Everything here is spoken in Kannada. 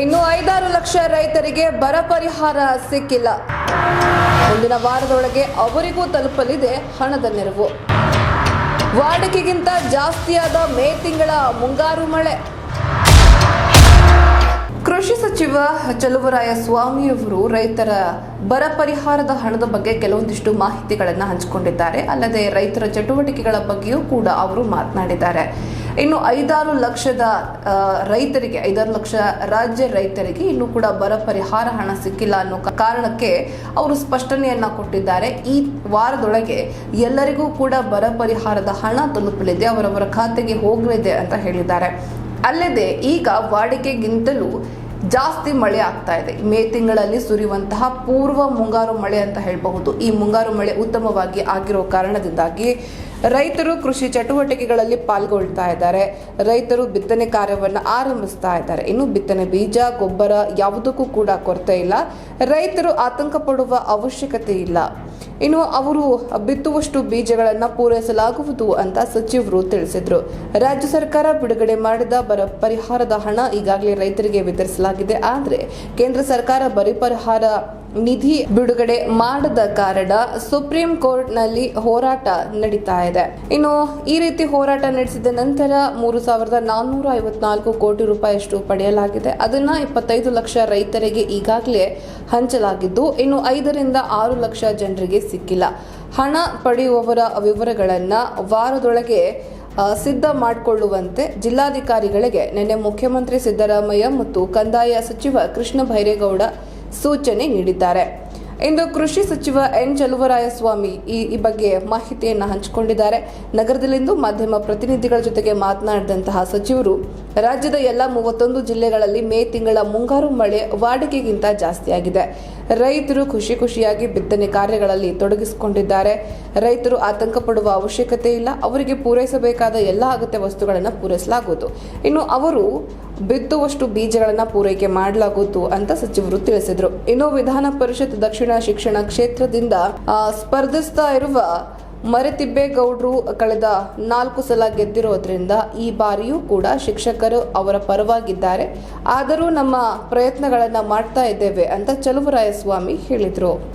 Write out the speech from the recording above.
ಇನ್ನು ಐದಾರು ಲಕ್ಷ ರೈತರಿಗೆ ಬರ ಪರಿಹಾರ ಸಿಕ್ಕಿಲ್ಲ. ಮುಂದಿನ ವಾರದೊಳಗೆ ಅವರಿಗೂ ತಲುಪಲಿದೆ ಹಣದ ನೆರವು. ವಾಡಿಕೆಗಿಂತ ಜಾಸ್ತಿಯಾದ ಮೇ ತಿಂಗಳ ಮುಂಗಾರು ಮಳೆ. ಕೃಷಿ ಸಚಿವ ಚಲುವರಾಯ ಸ್ವಾಮಿಯವರು ರೈತರ ಬರ ಪರಿಹಾರದ ಹಣದ ಬಗ್ಗೆ ಕೆಲವೊಂದಿಷ್ಟು ಮಾಹಿತಿಗಳನ್ನು ಹಂಚಿಕೊಂಡಿದ್ದಾರೆ. ಅಲ್ಲದೆ ರೈತರ ಚಟುವಟಿಕೆಗಳ ಬಗ್ಗೆಯೂ ಕೂಡ ಅವರು ಮಾತನಾಡಿದ್ದಾರೆ. ಇನ್ನು ಐದಾರು ಲಕ್ಷದ ರೈತರಿಗೆ, ಐದಾರು ಲಕ್ಷ ರಾಜ್ಯ ರೈತರಿಗೆ ಇನ್ನೂ ಕೂಡ ಬರ ಪರಿಹಾರ ಹಣ ಸಿಕ್ಕಿಲ್ಲ ಅನ್ನೋ ಕಾರಣಕ್ಕೆ ಅವರು ಸ್ಪಷ್ಟನೆಯನ್ನ ಕೊಟ್ಟಿದ್ದಾರೆ. ಈ ವಾರದೊಳಗೆ ಎಲ್ಲರಿಗೂ ಕೂಡ ಬರ ಪರಿಹಾರದ ಹಣ ತಲುಪಲಿದೆ, ಅವರವರ ಖಾತೆಗೆ ಹೋಗಲಿದೆ ಅಂತ ಹೇಳಿದ್ದಾರೆ. ಅಲ್ಲದೆ ಈಗ ವಾಡಿಕೆಗಿಂತಲೂ ಜಾಸ್ತಿ ಮಳೆ ಆಗ್ತಾ ಇದೆ. ಮೇ ತಿಂಗಳಲ್ಲಿ ಸುರಿಯುವಂತಹ ಪೂರ್ವ ಮುಂಗಾರು ಮಳೆ ಅಂತ ಹೇಳಬಹುದು. ಈ ಮುಂಗಾರು ಮಳೆ ಉತ್ತಮವಾಗಿ ಆಗಿರೋ ಕಾರಣದಿಂದಾಗಿ ರೈತರು ಕೃಷಿ ಚಟುವಟಿಕೆಗಳಲ್ಲಿ ಪಾಲ್ಗೊಳ್ತಾ ಇದ್ದಾರೆ. ರೈತರು ಬಿತ್ತನೆ ಕಾರ್ಯವನ್ನು ಆರಂಭಿಸ್ತಾ ಇದ್ದಾರೆ. ಇನ್ನು ಬಿತ್ತನೆ ಬೀಜ, ಗೊಬ್ಬರ ಯಾವುದಕ್ಕೂ ಕೂಡ ಕೊರತೆ ಇಲ್ಲ. ರೈತರು ಆತಂಕ ಪಡುವ ಅವಶ್ಯಕತೆ ಇಲ್ಲ. ಇನ್ನು ಅವರು ಬಿತ್ತುವಷ್ಟು ಬೀಜಗಳನ್ನು ಪೂರೈಸಲಾಗುವುದು ಅಂತ ಸಚಿವರು ತಿಳಿಸಿದರು. ರಾಜ್ಯ ಸರ್ಕಾರ ಬಿಡುಗಡೆ ಮಾಡಿದ ಬರ ಪರಿಹಾರದ ಹಣ ಈಗಾಗಲೇ ರೈತರಿಗೆ ವಿತರಿಸಲಾಗಿದೆ. ಆದರೆ ಕೇಂದ್ರ ಸರ್ಕಾರ ಬರ ಪರಿಹಾರ ನಿಧಿ ಬಿಡುಗಡೆ ಮಾಡದ ಕಾರಣ ಸುಪ್ರೀಂ ಕೋರ್ಟ್ನಲ್ಲಿ ಹೋರಾಟ ನಡೀತಾ ಇದೆ. ಇನ್ನು ಈ ರೀತಿ ಹೋರಾಟ ನಡೆಸಿದ ನಂತರ ಮೂರು ಸಾವಿರದ ನಾನ್ನೂರ ಐವತ್ನಾಲ್ಕು ಕೋಟಿ ರೂಪಾಯಿಯಷ್ಟು ಪಡೆಯಲಾಗಿದೆ. ಅದನ್ನ ಇಪ್ಪತ್ತೈದು ಲಕ್ಷ ರೈತರಿಗೆ ಈಗಾಗಲೇ ಹಂಚಲಾಗಿದ್ದು, ಇನ್ನು ಐದರಿಂದ ಆರು ಲಕ್ಷ ಜನರಿಗೆ ಸಿಕ್ಕಿಲ್ಲ. ಹಣ ಪಡೆಯುವವರ ವಿವರಗಳನ್ನ ವಾರದೊಳಗೆ ಸಿದ್ಧ ಮಾಡಿಕೊಳ್ಳುವಂತೆ ಜಿಲ್ಲಾಧಿಕಾರಿಗಳಿಗೆ ನಿನ್ನೆ ಮುಖ್ಯಮಂತ್ರಿ ಸಿದ್ದರಾಮಯ್ಯ ಮತ್ತು ಕಂದಾಯ ಸಚಿವ ಕೃಷ್ಣ ಬೈರೇಗೌಡ ಸೂಚನೆ ನೀಡಿದ್ದಾರೆ. ಇಂದು ಕೃಷಿ ಸಚಿವ ಎನ್ ಚಲುವರಾಯಸ್ವಾಮಿ ಈ ಈ ಬಗ್ಗೆ ಮಾಹಿತಿಯನ್ನು ಹಂಚಿಕೊಂಡಿದ್ದಾರೆ. ನಗರದಲ್ಲಿಂದು ಮಾಧ್ಯಮ ಪ್ರತಿನಿಧಿಗಳ ಜೊತೆಗೆ ಮಾತನಾಡಿದಂತಹ ಸಚಿವರು, ರಾಜ್ಯದ ಎಲ್ಲ ಮೂವತ್ತೊಂದು ಜಿಲ್ಲೆಗಳಲ್ಲಿ ಮೇ ತಿಂಗಳ ಮುಂಗಾರು ಮಳೆ ವಾಡಿಕೆಗಿಂತ ಜಾಸ್ತಿಯಾಗಿದೆ. ರೈತರು ಖುಷಿ ಖುಷಿಯಾಗಿ ಬಿತ್ತನೆ ಕಾರ್ಯಗಳಲ್ಲಿ ತೊಡಗಿಸಿಕೊಂಡಿದ್ದಾರೆ. ರೈತರು ಆತಂಕ ಪಡುವ ಅವಶ್ಯಕತೆ ಇಲ್ಲ. ಅವರಿಗೆ ಪೂರೈಸಬೇಕಾದ ಎಲ್ಲ ಅಗತ್ಯ ವಸ್ತುಗಳನ್ನು ಪೂರೈಸಲಾಗುವುದು. ಇನ್ನು ಅವರು ಬಿತ್ತುವಷ್ಟು ಬೀಜಗಳನ್ನು ಪೂರೈಕೆ ಮಾಡಲಾಗುವುದು ಅಂತ ಸಚಿವರು ತಿಳಿಸಿದರು. ಇನ್ನು ವಿಧಾನ ಪರಿಷತ್ ದಕ್ಷಿಣ ಶಿಕ್ಷಣ ಕ್ಷೇತ್ರದಿಂದ ಸ್ಪರ್ಧಿಸ್ತಾ ಇರುವ ಮರೆತಿಬ್ಬೇಗೌಡರು ಕಳೆದ ನಾಲ್ಕು ಸಲ ಗೆದ್ದಿರೋದ್ರಿಂದ ಈ ಬಾರಿಯೂ ಕೂಡ ಶಿಕ್ಷಕರು ಅವರ ಪರವಾಗಿದ್ದಾರೆ. ಆದರೂ ನಮ್ಮ ಪ್ರಯತ್ನಗಳನ್ನು ಮಾಡ್ತಾ ಇದ್ದೇವೆ ಅಂತ ಚಲುವರಾಯಸ್ವಾಮಿ ಹೇಳಿದರು.